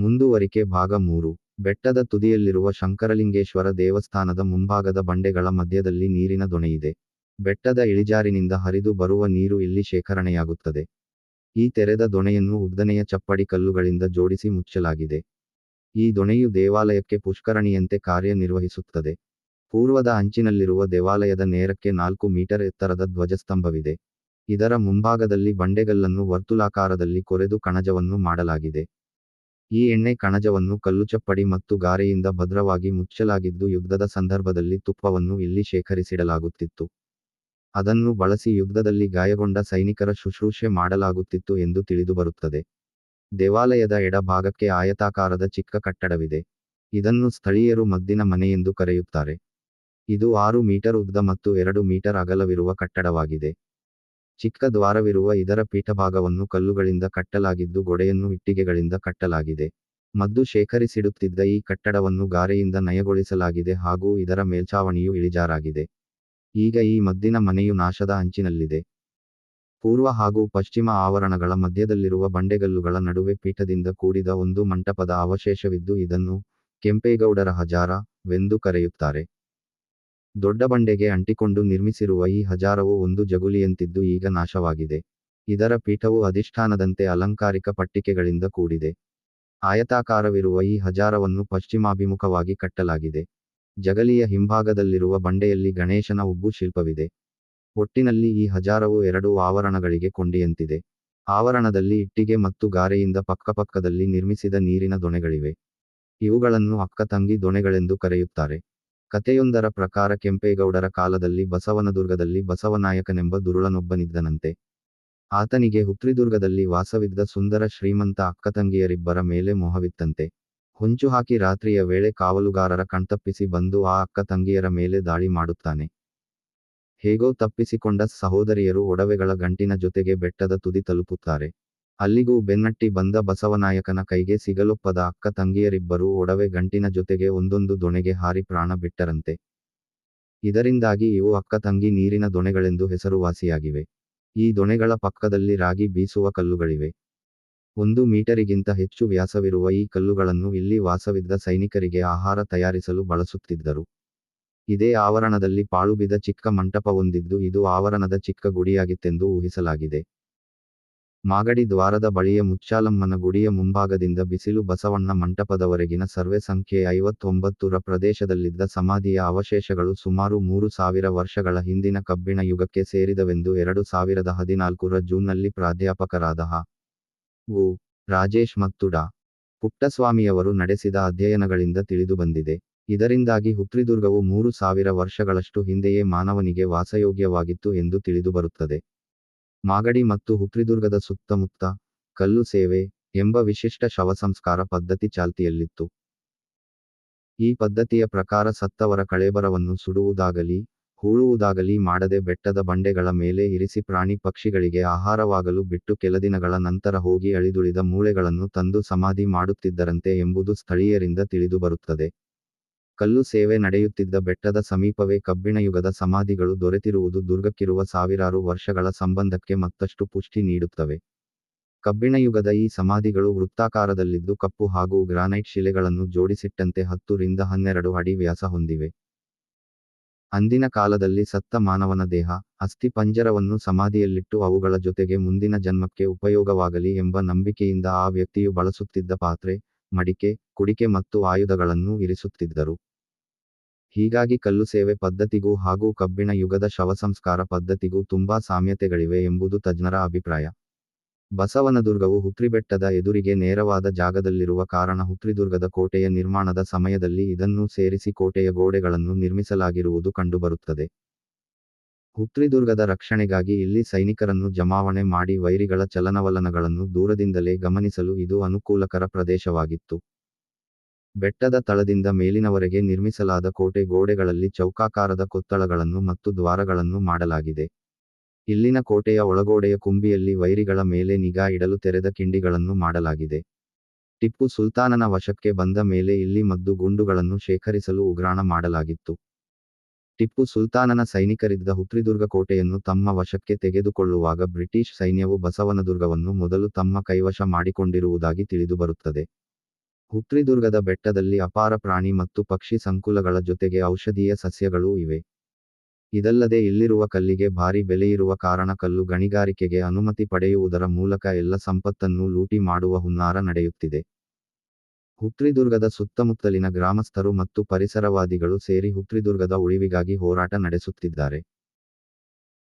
ಮುಂದುವರಿಕೆ ಭಾಗ ಮೂರು. ಬೆಟ್ಟದ ತುದಿಯಲ್ಲಿರುವ ಶಂಕರಲಿಂಗೇಶ್ವರ ದೇವಸ್ಥಾನದ ಮುಂಭಾಗದ ಬಂಡೆಗಳ ಮಧ್ಯದಲ್ಲಿ ನೀರಿನ ದೊಣೆಯಿದೆ. ಬೆಟ್ಟದ ಇಳಿಜಾರಿನಿಂದ ಹರಿದು ಬರುವ ನೀರು ಇಲ್ಲಿ ಶೇಖರಣೆಯಾಗುತ್ತದೆ. ಈ ತೆರೆದ ದೊಣೆಯನ್ನು ಉದ್ದನೆಯ ಚಪ್ಪಡಿ ಕಲ್ಲುಗಳಿಂದ ಜೋಡಿಸಿ ಮುಚ್ಚಲಾಗಿದೆ. ಈ ದೊಣೆಯು ದೇವಾಲಯಕ್ಕೆ ಪುಷ್ಕರಣಿಯಂತೆ ಕಾರ್ಯನಿರ್ವಹಿಸುತ್ತದೆ. ಪೂರ್ವದ ಅಂಚಿನಲ್ಲಿರುವ ದೇವಾಲಯದ ನೇರಕ್ಕೆ ನಾಲ್ಕು ಮೀಟರ್ ಎತ್ತರದ ಧ್ವಜಸ್ತಂಭವಿದೆ. ಇದರ ಮುಂಭಾಗದಲ್ಲಿ ಬಂಡೆಗಲ್ಲನ್ನು ವರ್ತುಲಾಕಾರದಲ್ಲಿ ಕೊರೆದು ಕಣಜವನ್ನು ಮಾಡಲಾಗಿದೆ. ಈ ಎಣ್ಣೆ ಕಣಜವನ್ನು ಕಲ್ಲುಚಪ್ಪಡಿ ಮತ್ತು ಗಾರೆಯಿಂದ ಭದ್ರವಾಗಿ ಮುಚ್ಚಲಾಗಿದ್ದು ಯುದ್ಧದ ಸಂದರ್ಭದಲ್ಲಿ ತುಪ್ಪವನ್ನು ಇಲ್ಲಿ ಶೇಖರಿಸಿಡಲಾಗುತ್ತಿತ್ತು. ಅದನ್ನು ಬಳಸಿ ಯುದ್ಧದಲ್ಲಿ ಗಾಯಗೊಂಡ ಸೈನಿಕರ ಶುಶ್ರೂಷೆ ಮಾಡಲಾಗುತ್ತಿತ್ತು ಎಂದು ತಿಳಿದುಬರುತ್ತದೆ. ದೇವಾಲಯದ ಎಡಭಾಗಕ್ಕೆ ಆಯತಾಕಾರದ ಚಿಕ್ಕ ಕಟ್ಟಡವಿದೆ. ಇದನ್ನು ಸ್ಥಳೀಯರು ಮದ್ದಿನ ಮನೆ ಎಂದು ಕರೆಯುತ್ತಾರೆ. ಇದು ಆರು ಮೀಟರ್ ಉದ್ದ ಮತ್ತು ಎರಡು ಮೀಟರ್ ಅಗಲವಿರುವ ಕಟ್ಟಡವಾಗಿದೆ. ಚಿಕ್ಕ ದ್ವಾರವಿರುವ ಇದರ ಪೀಠಭಾಗವನ್ನು ಕಲ್ಲುಗಳಿಂದ ಕಟ್ಟಲಾಗಿದ್ದು ಗೋಡೆಯನ್ನು ಇಟ್ಟಿಗೆಗಳಿಂದ ಕಟ್ಟಲಾಗಿದೆ. ಮದ್ದು ಶೇಖರಿಸಿಡುತ್ತಿದ್ದ ಈ ಕಟ್ಟಡವನ್ನು ಗಾರೆಯಿಂದ ನಯಗೊಳಿಸಲಾಗಿದೆ ಹಾಗೂ ಇದರ ಮೇಲ್ಛಾವಣಿಯು ಇಳಿಜಾರಾಗಿದೆ. ಈಗ ಈ ಮದ್ದಿನ ಮನೆಯು ನಾಶದ ಅಂಚಿನಲ್ಲಿದೆ. ಪೂರ್ವ ಹಾಗೂ ಪಶ್ಚಿಮ ಆವರಣಗಳ ಮಧ್ಯದಲ್ಲಿರುವ ಬಂಡೆಗಲ್ಲುಗಳ ನಡುವೆ ಪೀಠದಿಂದ ಕೂಡಿದ ಒಂದು ಮಂಟಪದ ಅವಶೇಷವಿದ್ದು ಇದನ್ನು ಕೆಂಪೇಗೌಡರ ಹಜಾರ ವೆಂದು ಕರೆಯುತ್ತಾರೆ. ದೊಡ್ಡ ಬಂಡೆಗೆ ಅಂಟಿಕೊಂಡು ನಿರ್ಮಿಸಿರುವ ಈ ಹಜಾರವು ಒಂದು ಜಗುಲಿಯಂತಿದ್ದು ಈಗ ನಾಶವಾಗಿದೆ. ಇದರ ಪೀಠವು ಅಧಿಷ್ಠಾನದಂತೆ ಅಲಂಕಾರಿಕ ಪಟ್ಟಿಕೆಗಳಿಂದ ಕೂಡಿದೆ. ಆಯತಾಕಾರವಿರುವ ಈ ಹಜಾರವನ್ನು ಪಶ್ಚಿಮಾಭಿಮುಖವಾಗಿ ಕಟ್ಟಲಾಗಿದೆ. ಜಗಲಿಯ ಹಿಂಭಾಗದಲ್ಲಿರುವ ಬಂಡೆಯಲ್ಲಿ ಗಣೇಶನ ಉಬ್ಬು ಶಿಲ್ಪವಿದೆ. ಒಟ್ಟಿನಲ್ಲಿ ಈ ಹಜಾರವು ಎರಡು ಆವರಣಗಳಿಗೆ ಕೊಂಡಿಯಂತಿದೆ. ಆವರಣದಲ್ಲಿ ಇಟ್ಟಿಗೆ ಮತ್ತು ಗಾರೆಯಿಂದ ಪಕ್ಕಪಕ್ಕದಲ್ಲಿ ನಿರ್ಮಿಸಿದ ನೀರಿನ ದೊಣೆಗಳಿವೆ. ಇವುಗಳನ್ನು ಅಕ್ಕತಂಗಿ ದೊಣೆಗಳೆಂದು ಕರೆಯುತ್ತಾರೆ. ಕಥೆಯೊಂದರ ಪ್ರಕಾರ ಕೆಂಪೇಗೌಡರ ಕಾಲದಲ್ಲಿ ಬಸವನದುರ್ಗದಲ್ಲಿ ಬಸವನಾಯಕನೆಂಬ ದುರುಳನೊಬ್ಬನಿದ್ದನಂತೆ ಆತನಿಗೆ ಹುತ್ರಿದುರ್ಗದಲ್ಲಿ ವಾಸವಿದ್ದ ಸುಂದರ ಶ್ರೀಮಂತ ಅಕ್ಕತಂಗಿಯರಿಬ್ಬರ ಮೇಲೆ ಮೋಹವಿತ್ತಂತೆ. ಹೊಂಚು ಹಾಕಿ ರಾತ್ರಿಯ ವೇಳೆ ಕಾವಲುಗಾರರ ಕಣ್ತಪ್ಪಿಸಿ ಬಂದು ಆ ಅಕ್ಕ ತಂಗಿಯರ ಮೇಲೆ ದಾಳಿ ಮಾಡುತ್ತಾನೆ. ಹೇಗೋ ತಪ್ಪಿಸಿಕೊಂಡ ಸಹೋದರಿಯರು ಒಡವೆಗಳ ಗಂಟಿನ ಜೊತೆಗೆ ಬೆಟ್ಟದ ತುದಿ ತಲುಪುತ್ತಾರೆ. ಅಲ್ಲಿಗೂ ಬೆನ್ನಟ್ಟಿ ಬಂದ ಬಸವನಾಯಕನ ಕೈಗೆ ಸಿಗಲೊಪ್ಪದ ಅಕ್ಕ ತಂಗಿಯರಿಬ್ಬರೂ ಒಡವೆ ಗಂಟಿನ ಜೊತೆಗೆ ಒಂದೊಂದು ದೊಣೆಗೆ ಹಾರಿ ಪ್ರಾಣ ಬಿಟ್ಟರಂತೆ. ಇದರಿಂದಾಗಿ ಇವು ಅಕ್ಕ ತಂಗಿ ನೀರಿನ ದೊಣೆಗಳೆಂದು ಹೆಸರುವಾಸಿಯಾಗಿವೆ. ಈ ದೊಣೆಗಳ ಪಕ್ಕದಲ್ಲಿ ರಾಗಿ ಬೀಸುವ ಕಲ್ಲುಗಳಿವೆ. ಒಂದು ಮೀಟರಿಗಿಂತ ಹೆಚ್ಚು ವ್ಯಾಸವಿರುವ ಈ ಕಲ್ಲುಗಳನ್ನು ಇಲ್ಲಿ ವಾಸವಿದ್ದ ಸೈನಿಕರಿಗೆ ಆಹಾರ ತಯಾರಿಸಲು ಬಳಸುತ್ತಿದ್ದರು. ಇದೇ ಆವರಣದಲ್ಲಿ ಪಾಳುಬಿದ ಚಿಕ್ಕ ಮಂಟಪವೊಂದಿದ್ದು ಇದು ಆವರಣದ ಚಿಕ್ಕ ಗುಡಿಯಾಗಿತ್ತೆಂದು ಊಹಿಸಲಾಗಿದೆ. ಮಾಗಡಿ ದ್ವಾರದ ಬಳಿಯ ಮುಚ್ಚಾಲಮ್ಮನ ಗುಡಿಯ ಮುಂಭಾಗದಿಂದ ಬಿಸಿಲು ಬಸವಣ್ಣ ಮಂಟಪದವರೆಗಿನ ಸರ್ವೆ ಸಂಖ್ಯೆ ಐವತ್ತೊಂಬತ್ತರ ಪ್ರದೇಶದಲ್ಲಿದ್ದ ಸಮಾಧಿಯ ಅವಶೇಷಗಳು ಸುಮಾರು ಮೂರು ಸಾವಿರ ವರ್ಷಗಳ ಹಿಂದಿನ ಕಬ್ಬಿಣ ಯುಗಕ್ಕೆ ಸೇರಿದವೆಂದು ಎರಡು ಸಾವಿರದ ಹದಿನಾಲ್ಕರ ಜೂನ್ನಲ್ಲಿ ಪ್ರಾಧ್ಯಾಪಕರಾದ ಹ. ರಾಜೇಶ್ ಮತ್ತು ಡಾ. ಪುಟ್ಟಸ್ವಾಮಿಯವರು ನಡೆಸಿದ ಅಧ್ಯಯನಗಳಿಂದ ತಿಳಿದುಬಂದಿದೆ ಇದರಿಂದಾಗಿ ಹುತ್ರಿದುರ್ಗವು ಮೂರು ಸಾವಿರ ವರ್ಷಗಳಷ್ಟು ಹಿಂದೆಯೇ ಮಾನವನಿಗೆ ವಾಸಯೋಗ್ಯವಾಗಿತ್ತು ಎಂದು ತಿಳಿದುಬರುತ್ತದೆ ಮಾಗಡಿ ಮತ್ತು ಹುತ್ರಿದುರ್ಗದ ಸುತ್ತಮುತ್ತ ಕಲ್ಲು ಸೇವೆ ಎಂಬ ವಿಶಿಷ್ಟ ಶವಸಂಸ್ಕಾರ ಪದ್ಧತಿ ಚಾಲ್ತಿಯಲ್ಲಿತ್ತು. ಈ ಪದ್ಧತಿಯ ಪ್ರಕಾರ ಸತ್ತವರ ಕಳೇಬರವನ್ನು ಸುಡುವುದಾಗಲಿ, ಹೂಳುವುದಾಗಲಿ ಮಾಡದೆ ಬೆಟ್ಟದ ಬಂಡೆಗಳ ಮೇಲೆ ಇರಿಸಿ ಪ್ರಾಣಿ ಪಕ್ಷಿಗಳಿಗೆ ಆಹಾರವಾಗಲು ಬಿಟ್ಟು ಕೆಲ ದಿನಗಳ ನಂತರ ಹೋಗಿ ಅಳಿದುಳಿದ ಮೂಳೆಗಳನ್ನು ತಂದು ಸಮಾಧಿ ಮಾಡುತ್ತಿದ್ದರಂತೆ ಎಂಬುದು ಸ್ಥಳೀಯರಿಂದ ತಿಳಿದುಬರುತ್ತದೆ. ಕಲ್ಲು ಸೇವೆ ನಡೆಯುತ್ತಿದ್ದ ಬೆಟ್ಟದ ಸಮೀಪವೇ ಕಬ್ಬಿಣಯುಗದ ಸಮಾಧಿಗಳು ದೊರೆತಿರುವುದು ದುರ್ಗಕ್ಕಿರುವ ಸಾವಿರಾರು ವರ್ಷಗಳ ಸಂಬಂಧಕ್ಕೆ ಮತ್ತಷ್ಟು ಪುಷ್ಟಿ ನೀಡುತ್ತವೆ. ಕಬ್ಬಿಣಯುಗದ ಈ ಸಮಾಧಿಗಳು ವೃತ್ತಾಕಾರದಲ್ಲಿದ್ದು ಕಪ್ಪು ಹಾಗೂ ಗ್ರಾನೈಟ್ ಶಿಲೆಗಳನ್ನು ಜೋಡಿಸಿಟ್ಟಂತೆ ಹತ್ತು ರಿಂದ ಹನ್ನೆರಡು ಅಡಿ ವ್ಯಾಸ ಹೊಂದಿವೆ. ಅಂದಿನ ಕಾಲದಲ್ಲಿ ಸತ್ತ ಮಾನವನ ದೇಹ, ಅಸ್ಥಿ ಪಂಜರವನ್ನು ಸಮಾಧಿಯಲ್ಲಿಟ್ಟು ಅವುಗಳ ಜೊತೆಗೆ ಮುಂದಿನ ಜನ್ಮಕ್ಕೆ ಉಪಯೋಗವಾಗಲಿ ಎಂಬ ನಂಬಿಕೆಯಿಂದ ಆ ವ್ಯಕ್ತಿಯು ಬಳಸುತ್ತಿದ್ದ ಪಾತ್ರೆ, ಮಡಿಕೆ, ಕುಡಿಕೆ ಮತ್ತು ಆಯುಧಗಳನ್ನು ಇರಿಸುತ್ತಿದ್ದರು. ಹೀಗಾಗಿ ಕಲ್ಲು ಸೇವೆ ಪದ್ಧತಿಗೂ ಹಾಗೂ ಕಬ್ಬಿಣ ಯುಗದ ಶವಸಂಸ್ಕಾರ ಪದ್ಧತಿಗೂ ತುಂಬಾ ಸಾಮ್ಯತೆಗಳಿವೆ ಎಂಬುದು ತಜ್ಞರ ಅಭಿಪ್ರಾಯ. ಬಸವನದುರ್ಗವು ಹುತ್ರಿಬೆಟ್ಟದ ಎದುರಿಗೆ ನೇರವಾದ ಜಾಗದಲ್ಲಿರುವ ಕಾರಣ ಹುತ್ರಿದುರ್ಗದ ಕೋಟೆಯ ನಿರ್ಮಾಣದ ಸಮಯದಲ್ಲಿ ಇದನ್ನು ಸೇರಿಸಿ ಕೋಟೆಯ ಗೋಡೆಗಳನ್ನು ನಿರ್ಮಿಸಲಾಗಿರುವುದು ಕಂಡುಬರುತ್ತದೆ. ಹುತ್ರಿದುರ್ಗದ ರಕ್ಷಣೆಗಾಗಿ ಇಲ್ಲಿ ಸೈನಿಕರನ್ನು ಜಮಾವಣೆ ಮಾಡಿ ವೈರಿಗಳ ಚಲನವಲನಗಳನ್ನು ದೂರದಿಂದಲೇ ಗಮನಿಸಲು ಇದು ಅನುಕೂಲಕರ ಪ್ರದೇಶವಾಗಿತ್ತು. ಬೆಟ್ಟದ ತಳದಿಂದ ಮೇಲಿನವರೆಗೆ ನಿರ್ಮಿಸಲಾದ ಕೋಟೆ ಗೋಡೆಗಳಲ್ಲಿ ಚೌಕಾಕಾರದ ಕೊತ್ತಳಗಳನ್ನು ಮತ್ತು ದ್ವಾರಗಳನ್ನು ಮಾಡಲಾಗಿದೆ. ಇಲ್ಲಿನ ಕೋಟೆಯ ಒಳಗೋಡೆಯ ಕುಂಬಿಯಲ್ಲಿ ವೈರಿಗಳ ಮೇಲೆ ನಿಗಾ ಇಡಲು ತೆರೆದ ಕಿಂಡಿಗಳನ್ನು ಮಾಡಲಾಗಿದೆ. ಟಿಪ್ಪು ಸುಲ್ತಾನನ ವಶಕ್ಕೆ ಬಂದ ಮೇಲೆ ಇಲ್ಲಿ ಮದ್ದು ಗುಂಡುಗಳನ್ನು ಶೇಖರಿಸಲು ಉಗ್ರಾಣ ಮಾಡಲಾಗಿತ್ತು. ಟಿಪ್ಪು ಸುಲ್ತಾನನ ಸೈನಿಕರಿದ್ದ ಹುತ್ರಿದುರ್ಗ ಕೋಟೆಯನ್ನು ತಮ್ಮ ವಶಕ್ಕೆ ತೆಗೆದುಕೊಳ್ಳುವಾಗ ಬ್ರಿಟಿಷ್ ಸೈನ್ಯವು ಬಸವನದುರ್ಗವನ್ನು ಮೊದಲು ತಮ್ಮ ಕೈವಶ ಮಾಡಿಕೊಂಡಿರುವುದಾಗಿ ತಿಳಿದುಬರುತ್ತದೆ. ಹುತ್ರಿದುರ್ಗದ ಬೆಟ್ಟದಲ್ಲಿ ಅಪಾರ ಪ್ರಾಣಿ ಮತ್ತು ಪಕ್ಷಿ ಸಂಕುಲಗಳ ಜೊತೆಗೆ ಔಷಧೀಯ ಸಸ್ಯಗಳೂ ಇವೆ. ಇದಲ್ಲದೆ ಇಲ್ಲಿರುವ ಕಲ್ಲಿಗೆ ಭಾರಿ ಬೆಲೆಯಿರುವ ಕಾರಣ ಕಲ್ಲು ಗಣಿಗಾರಿಕೆಗೆ ಅನುಮತಿ ಪಡೆಯುವುದರ ಮೂಲಕ ಎಲ್ಲ ಸಂಪತ್ತನ್ನೂ ಲೂಟಿ ಮಾಡುವ ಹುನ್ನಾರ ನಡೆಯುತ್ತಿದೆ. ಹುತ್ರಿದುರ್ಗದ ಸುತ್ತಮುತ್ತಲಿನ ಗ್ರಾಮಸ್ಥರು ಮತ್ತು ಪರಿಸರವಾದಿಗಳು ಸೇರಿ ಹುತ್ರಿದುರ್ಗದ ಉಳಿವಿಗಾಗಿ ಹೋರಾಟ ನಡೆಸುತ್ತಿದ್ದಾರೆ.